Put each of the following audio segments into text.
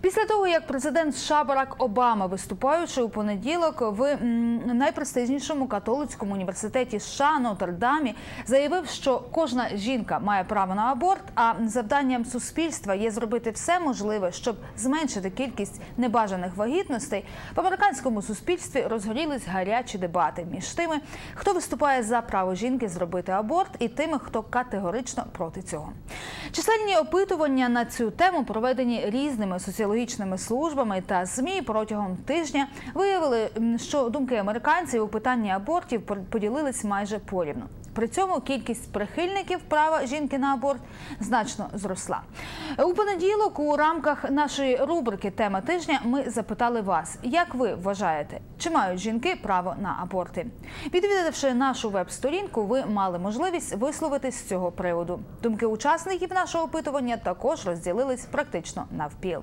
Після того, як президент США Барак Обама, виступаючи у понеділок в найпрестижнішому католицькому університеті США Нотр-Дамі, заявив, що кожна жінка має право на аборт, а завданням суспільства є зробити все можливе, щоб зменшити кількість небажаних вагітностей. В американському суспільстві розгорілись гарячі дебати між тими, хто виступає за право жінки зробити аборт, і тими, хто категорично проти цього. Численні опитування на цю тему проведені різними соціологічними службами та змі протягом тижня виявили, що думки американців у питанні абортів поділились майже порівну. При цьому кількість прихильників права жінки на аборт значно зросла. У понеділок у рамках нашої рубрики Тема тижня ми запитали вас, як ви вважаєте, чи мають жінки право на аборти? Відвідавши нашу веб-сторінку, ви мали можливість висловитись з цього приводу. Думки учасників нашого опитування також розділились практично навпіл.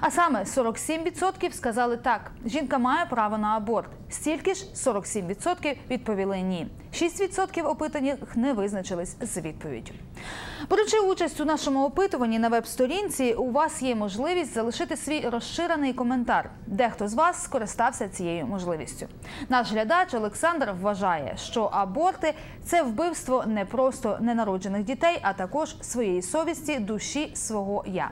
А саме 47% сказали так: жінка має право на аборт. Стільки ж 47% відповіли ні. 6% опитаних не визначились з відповіддю. Беручи участь у нашому опитуванні на веб-сторінці, у вас є можливість залишити свій розширений коментар. Дехто з вас скористався цією можливістю. Наш глядач Олександр вважає, що аборти це вбивство не просто ненароджених дітей, а також своєї совісті, душі свого я.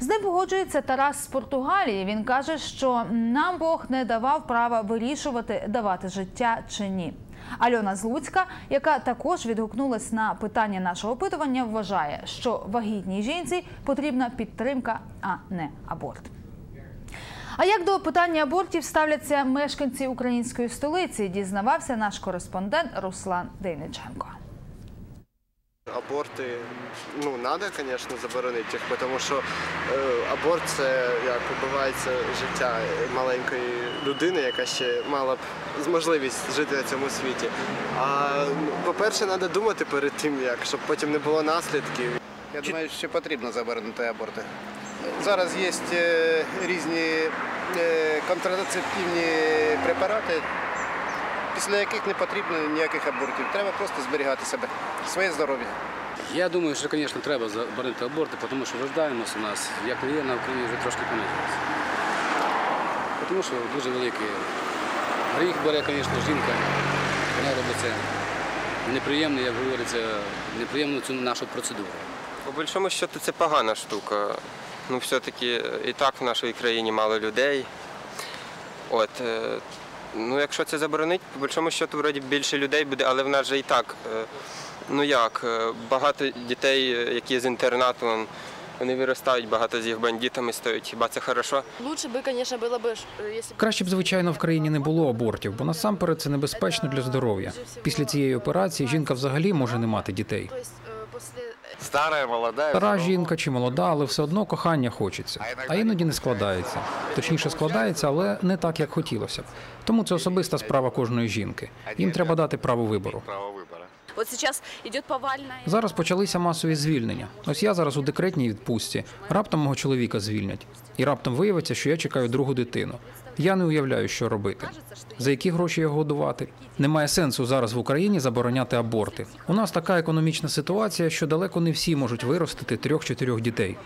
З ним погоджується Тарас з Португалії. Він каже, що нам Бог не давав права вирішувати, давати життя чи ні. Альона Злуцька, яка також відгукнулась на питання нашого опитування, вважає, що вагітній жінці потрібна підтримка, а не аборт. А як до питання абортів ставляться мешканці української столиці, дізнавався наш кореспондент Руслан Дейниченко. Аборти, ну, треба, звісно, заборонити їх, тому що е, аборт це як убивається життя маленької людини, яка ще мала б можливість жити на цьому світі. А по-перше, треба думати перед тим, як, щоб потім не було наслідків. Я думаю, що потрібно заборонити аборти. Зараз є е, різні е, контрацептивні препарати, після яких не потрібно ніяких абортів. Треба просто зберігати себе, своє здоров'я. Я думаю, що, звісно, треба заборонити аборти, тому що рождаємося у нас, як є, на Україні вже трошки понизилося. Тому що дуже великий гріх бере, звісно, жінка. Вона робить це неприємно, як говориться, неприємну цю нашу процедуру. По большому счету це погана штука. Ну, все-таки і так в нашій країні мало людей. От, е, ну, якщо це заборонить, по большому счету вроді більше людей буде, але в нас же і так, е, ну як, е, багато дітей, е, які з інтернату, вон, вони виростають, багато з їх бандитами стають. Хіба це хорошо? Лучше бы, конечно, было бы, ш- если б Краще б, звичайно, в країні не було абортів, бо насамперед це небезпечно для здоров'я. Після цієї операції жінка взагалі може не мати дітей. молодая. Стара жінка чи молода, але все одно кохання хочеться. А іноді не складається. Точніше, складається, але не так, як хотілося б. Тому це особиста справа кожної жінки. Їм треба дати право вибору. Право зараз іде повальна. Зараз почалися масові звільнення. Ось я зараз у декретній відпустці. Раптом мого чоловіка звільнять. І раптом виявиться, що я чекаю другу дитину. Я не уявляю, що робити. За які гроші його годувати? Немає сенсу зараз в Україні забороняти аборти. У нас така економічна ситуація, що далеко не всі можуть виростити трьох-чотирьох дітей.